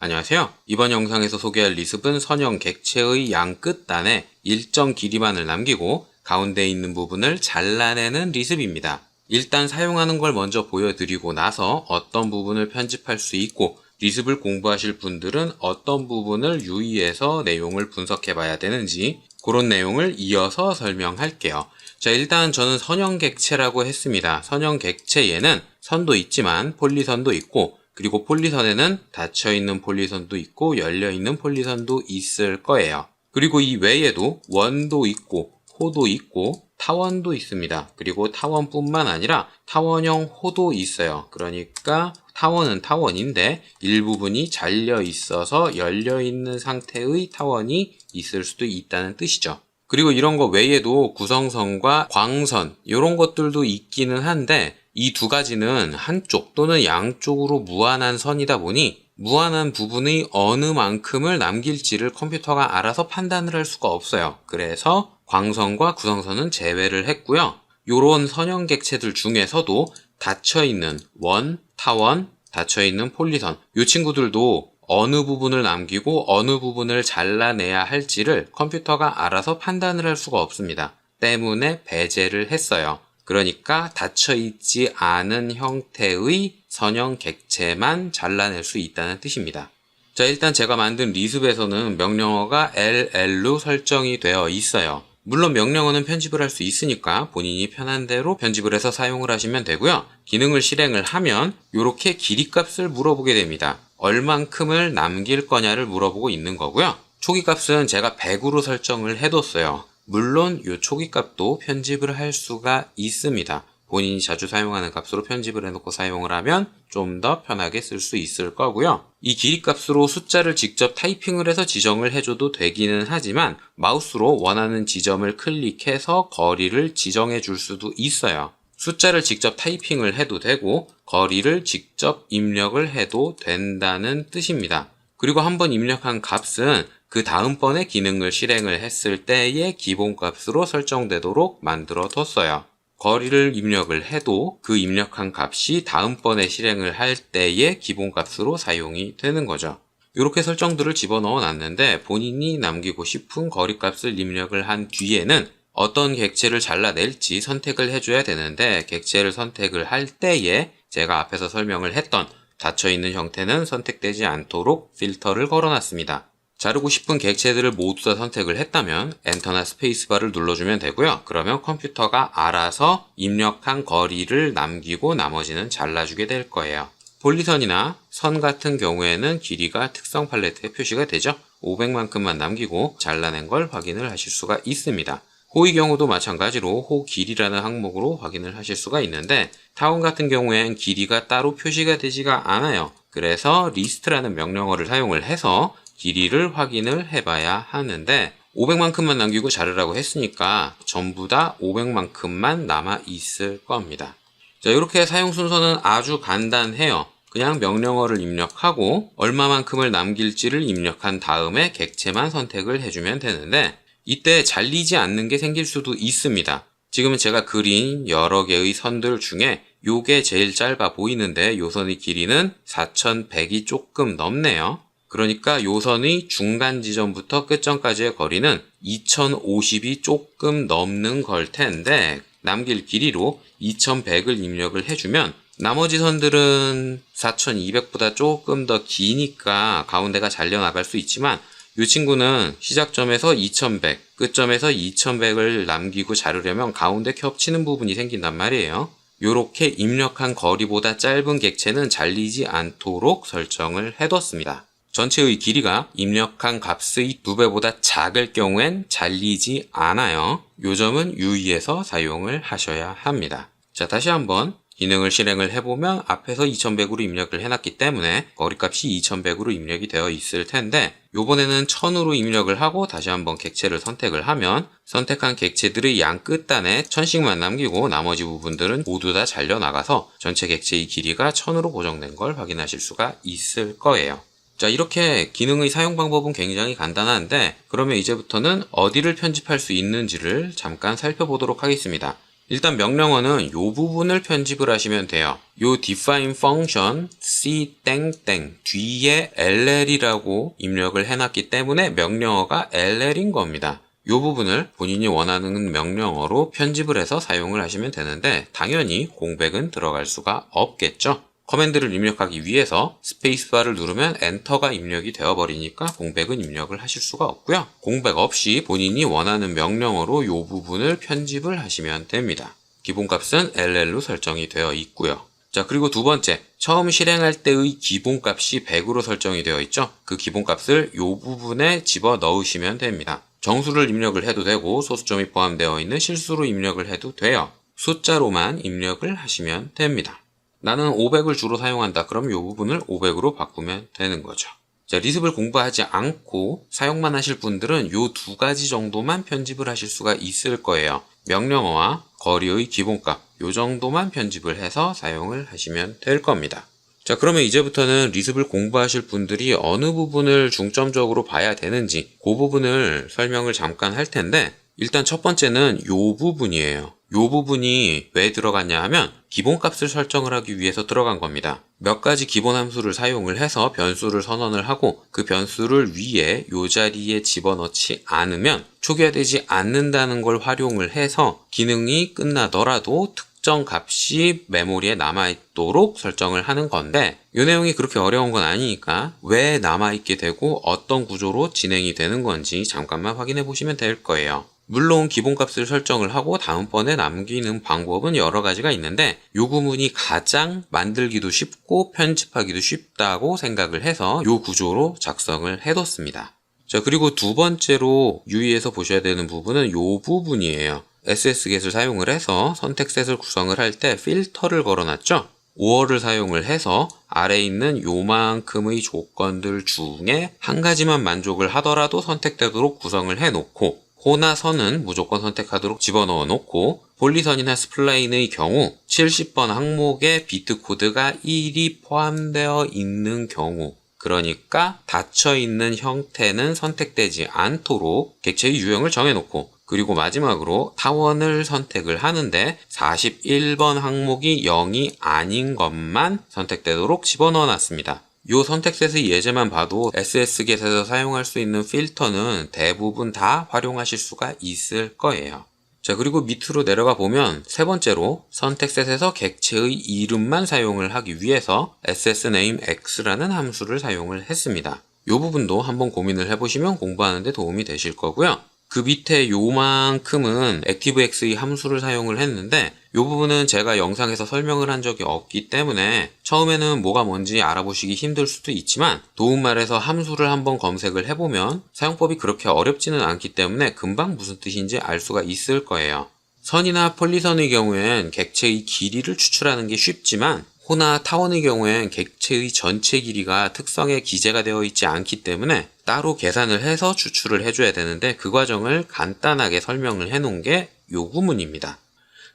안녕하세요. 이번 영상에서 소개할 리습은 선형 객체의 양 끝단에 일정 길이만을 남기고 가운데 있는 부분을 잘라내는 리습입니다. 일단 사용하는 걸 먼저 보여드리고 나서 어떤 부분을 편집할 수 있고 리습을 공부하실 분들은 어떤 부분을 유의해서 내용을 분석해 봐야 되는지 그런 내용을 이어서 설명할게요. 자, 일단 저는 선형 객체라고 했습니다. 선형 객체에는 선도 있지만 폴리선도 있고 그리고 폴리선에는 닫혀있는 폴리선도 있고 열려있는 폴리선도 있을 거예요. 그리고 이 외에도 원도 있고 호도 있고 타원도 있습니다. 그리고 타원뿐만 아니라 타원형 호도 있어요. 그러니까 타원은 타원인데 일부분이 잘려 있어서 열려 있는 상태의 타원이 있을 수도 있다는 뜻이죠. 그리고 이런 거 외에도 구성선과 광선 이런 것들도 있기는 한데 이 두 가지는 한쪽 또는 양쪽으로 무한한 선이다 보니 무한한 부분의 어느 만큼을 남길지를 컴퓨터가 알아서 판단을 할 수가 없어요. 그래서 광선과 구성선은 제외를 했고요. 요런 선형 객체들 중에서도 닫혀있는 원, 타원, 닫혀있는 폴리선 이 친구들도 어느 부분을 남기고 어느 부분을 잘라내야 할지를 컴퓨터가 알아서 판단을 할 수가 없습니다. 때문에 배제를 했어요. 그러니까 닫혀있지 않은 형태의 선형 객체만 잘라낼 수 있다는 뜻입니다. 자, 일단 제가 만든 리습에서는 명령어가 LL로 설정이 되어 있어요. 물론 명령어는 편집을 할 수 있으니까 본인이 편한 대로 편집을 해서 사용을 하시면 되고요. 기능을 실행을 하면 이렇게 길이 값을 물어보게 됩니다. 얼만큼을 남길 거냐를 물어보고 있는 거고요. 초기 값은 제가 100으로 설정을 해뒀어요. 물론 이 초기 값도 편집을 할 수가 있습니다. 본인이 자주 사용하는 값으로 편집을 해놓고 사용을 하면 좀 더 편하게 쓸 수 있을 거고요. 이 길이 값으로 숫자를 직접 타이핑을 해서 지정을 해줘도 되기는 하지만 마우스로 원하는 지점을 클릭해서 거리를 지정해 줄 수도 있어요. 숫자를 직접 타이핑을 해도 되고 거리를 직접 입력을 해도 된다는 뜻입니다. 그리고 한번 입력한 값은 그 다음번에 기능을 실행을 했을 때의 기본값으로 설정되도록 만들어 뒀어요. 거리를 입력을 해도 그 입력한 값이 다음번에 실행을 할 때의 기본값으로 사용이 되는 거죠. 이렇게 설정들을 집어넣어 놨는데 본인이 남기고 싶은 거리값을 입력을 한 뒤에는 어떤 객체를 잘라낼지 선택을 해줘야 되는데 객체를 선택을 할 때에 제가 앞에서 설명을 했던 닫혀있는 형태는 선택되지 않도록 필터를 걸어놨습니다. 자르고 싶은 객체들을 모두 다 선택을 했다면 엔터나 스페이스바를 눌러주면 되고요. 그러면 컴퓨터가 알아서 입력한 거리를 남기고 나머지는 잘라주게 될 거예요. 폴리선이나 선 같은 경우에는 길이가 특성 팔레트에 표시가 되죠. 500만큼만 남기고 잘라낸 걸 확인을 하실 수가 있습니다. 호의 경우도 마찬가지로 호 길이라는 항목으로 확인을 하실 수가 있는데 타원 같은 경우엔 길이가 따로 표시가 되지가 않아요. 그래서 리스트라는 명령어를 사용을 해서 길이를 확인을 해봐야 하는데 500만큼만 남기고 자르라고 했으니까 전부 다 500만큼만 남아 있을 겁니다. 자, 이렇게 사용 순서는 아주 간단해요. 그냥 명령어를 입력하고 얼마만큼을 남길지를 입력한 다음에 객체만 선택을 해주면 되는데 이때 잘리지 않는 게 생길 수도 있습니다. 지금은 제가 그린 여러 개의 선들 중에 요게 제일 짧아 보이는데 요 선의 길이는 4100이 조금 넘네요. 그러니까 요 선의 중간 지점부터 끝점까지의 거리는 2050이 조금 넘는 걸 텐데 남길 길이로 2100을 입력을 해주면 나머지 선들은 4200보다 조금 더 기니까 가운데가 잘려나갈 수 있지만 이 친구는 시작점에서 2100, 끝점에서 2100을 남기고 자르려면 가운데 겹치는 부분이 생긴단 말이에요. 이렇게 입력한 거리보다 짧은 객체는 잘리지 않도록 설정을 해뒀습니다. 전체의 길이가 입력한 값의 두 배보다 작을 경우엔 잘리지 않아요. 요 점은 유의해서 사용을 하셔야 합니다. 자, 다시 한번 기능을 실행을 해보면 앞에서 2100으로 입력을 해놨기 때문에 거리값이 2100으로 입력이 되어 있을 텐데 요번에는 1000으로 입력을 하고 다시 한번 객체를 선택을 하면 선택한 객체들의 양 끝단에 1000씩만 남기고 나머지 부분들은 모두 다 잘려나가서 전체 객체의 길이가 1000으로 고정된 걸 확인하실 수가 있을 거예요. 자, 이렇게 기능의 사용 방법은 굉장히 간단한데, 그러면 이제부터는 어디를 편집할 수 있는지를 잠깐 살펴보도록 하겠습니다. 일단 명령어는 이 부분을 편집을 하시면 돼요. 요 define function c 땡땡 뒤에 ll이라고 입력을 해놨기 때문에 명령어가 ll인 겁니다. 이 부분을 본인이 원하는 명령어로 편집을 해서 사용을 하시면 되는데 당연히 공백은 들어갈 수가 없겠죠. 커맨드를 입력하기 위해서 스페이스바를 누르면 엔터가 입력이 되어버리니까 공백은 입력을 하실 수가 없고요. 공백 없이 본인이 원하는 명령어로 이 부분을 편집을 하시면 됩니다. 기본값은 LL로 설정이 되어 있고요. 자, 그리고 두 번째, 처음 실행할 때의 기본값이 100으로 설정이 되어 있죠. 그 기본값을 이 부분에 집어 넣으시면 됩니다. 정수를 입력을 해도 되고 소수점이 포함되어 있는 실수로 입력을 해도 돼요. 숫자로만 입력을 하시면 됩니다. 나는 500을 주로 사용한다. 그럼 이 부분을 500으로 바꾸면 되는 거죠. 자, 리습을 공부하지 않고 사용만 하실 분들은 이 두 가지 정도만 편집을 하실 수가 있을 거예요. 명령어와 거리의 기본값, 이 정도만 편집을 해서 사용을 하시면 될 겁니다. 자, 그러면 이제부터는 리습을 공부하실 분들이 어느 부분을 중점적으로 봐야 되는지 그 부분을 설명을 잠깐 할 텐데 일단 첫 번째는 요 부분이에요. 요 부분이 왜 들어갔냐 하면 기본값을 설정을 하기 위해서 들어간 겁니다. 몇 가지 기본 함수를 사용을 해서 변수를 선언을 하고 그 변수를 위에 요 자리에 집어넣지 않으면 초기화되지 않는다는 걸 활용을 해서 기능이 끝나더라도 특정 값이 메모리에 남아있도록 설정을 하는 건데 이 내용이 그렇게 어려운 건 아니니까 왜 남아있게 되고 어떤 구조로 진행이 되는 건지 잠깐만 확인해 보시면 될 거예요. 물론 기본값을 설정을 하고 다음번에 남기는 방법은 여러 가지가 있는데 이 구문이 가장 만들기도 쉽고 편집하기도 쉽다고 생각을 해서 이 구조로 작성을 해뒀습니다. 자 그리고 두 번째로 유의해서 보셔야 되는 부분은 이 부분이에요. SS겟을 사용을 해서 선택셋을 구성을 할 때 필터를 걸어놨죠. 5월을 사용을 해서 아래에 있는 요만큼의 조건들 중에 한 가지만 만족을 하더라도 선택되도록 구성을 해놓고 호나 선은 무조건 선택하도록 집어넣어 놓고 폴리선이나 스플라인의 경우 70번 항목에 비트 코드가 1이 포함되어 있는 경우 그러니까 닫혀 있는 형태는 선택되지 않도록 객체의 유형을 정해놓고 그리고 마지막으로 타원을 선택을 하는데 41번 항목이 0이 아닌 것만 선택되도록 집어넣어 놨습니다. 이 선택셋의 예제만 봐도 SS겟에서 사용할 수 있는 필터는 대부분 다 활용하실 수가 있을 거예요. 자, 그리고 밑으로 내려가 보면 세 번째로 선택셋에서 객체의 이름만 사용을 하기 위해서 ssnameX라는 함수를 사용을 했습니다. 이 부분도 한번 고민을 해보시면 공부하는 데 도움이 되실 거고요. 그 밑에 요만큼은 ActiveX의 함수를 사용을 했는데 이 부분은 제가 영상에서 설명을 한 적이 없기 때문에 처음에는 뭐가 뭔지 알아보시기 힘들 수도 있지만 도움말에서 함수를 한번 검색을 해보면 사용법이 그렇게 어렵지는 않기 때문에 금방 무슨 뜻인지 알 수가 있을 거예요. 선이나 폴리선의 경우엔 객체의 길이를 추출하는 게 쉽지만 호나 타원의 경우엔 객체의 전체 길이가 특성에 기재가 되어 있지 않기 때문에 따로 계산을 해서 추출을 해줘야 되는데 그 과정을 간단하게 설명을 해놓은 게 요 구문입니다.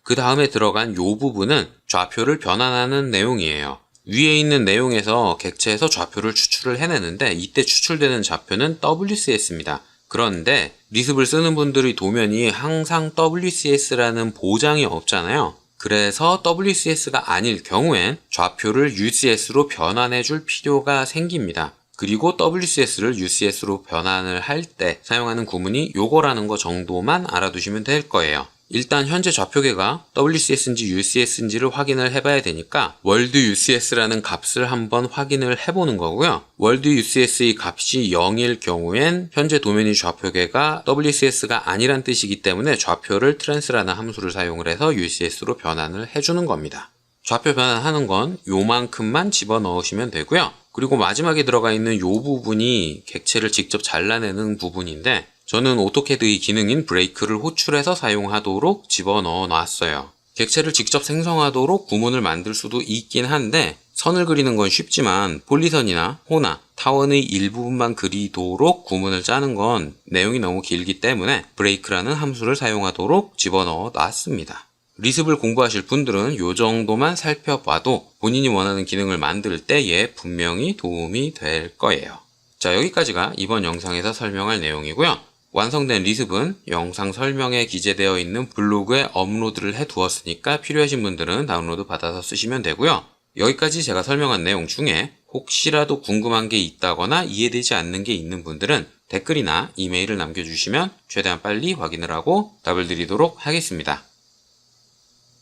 그 다음에 들어간 요 부분은 좌표를 변환하는 내용이에요. 위에 있는 내용에서 객체에서 좌표를 추출을 해내는데 이때 추출되는 좌표는 WCS입니다. 그런데 리습을 쓰는 분들의 도면이 항상 WCS라는 보장이 없잖아요. 그래서 WCS가 아닐 경우엔 좌표를 UCS로 변환해 줄 필요가 생깁니다. 그리고 WCS를 UCS로 변환을 할 때 사용하는 구문이 요거라는 거 정도만 알아두시면 될 거예요. 일단 현재 좌표계가 WCS인지 UCS인지를 확인을 해봐야 되니까 월드 UCS라는 값을 한번 확인을 해보는 거고요. 월드 UCS의 값이 0일 경우엔 현재 도면이 좌표계가 WCS가 아니란 뜻이기 때문에 좌표를 트랜스라는 함수를 사용을 해서 UCS로 변환을 해주는 겁니다. 좌표 변환하는 건 요만큼만 집어넣으시면 되고요. 그리고 마지막에 들어가 있는 요 부분이 객체를 직접 잘라내는 부분인데 저는 오토캐드의 기능인 브레이크를 호출해서 사용하도록 집어넣어 놨어요. 객체를 직접 생성하도록 구문을 만들 수도 있긴 한데 선을 그리는 건 쉽지만 폴리선이나 호나 타원의 일부분만 그리도록 구문을 짜는 건 내용이 너무 길기 때문에 브레이크라는 함수를 사용하도록 집어넣어 놨습니다. 리습을 공부하실 분들은 이 정도만 살펴봐도 본인이 원하는 기능을 만들 때에 분명히 도움이 될 거예요. 자, 여기까지가 이번 영상에서 설명할 내용이고요. 완성된 리습은 영상 설명에 기재되어 있는 블로그에 업로드를 해 두었으니까 필요하신 분들은 다운로드 받아서 쓰시면 되고요. 여기까지 제가 설명한 내용 중에 혹시라도 궁금한 게 있다거나 이해되지 않는 게 있는 분들은 댓글이나 이메일을 남겨주시면 최대한 빨리 확인을 하고 답을 드리도록 하겠습니다.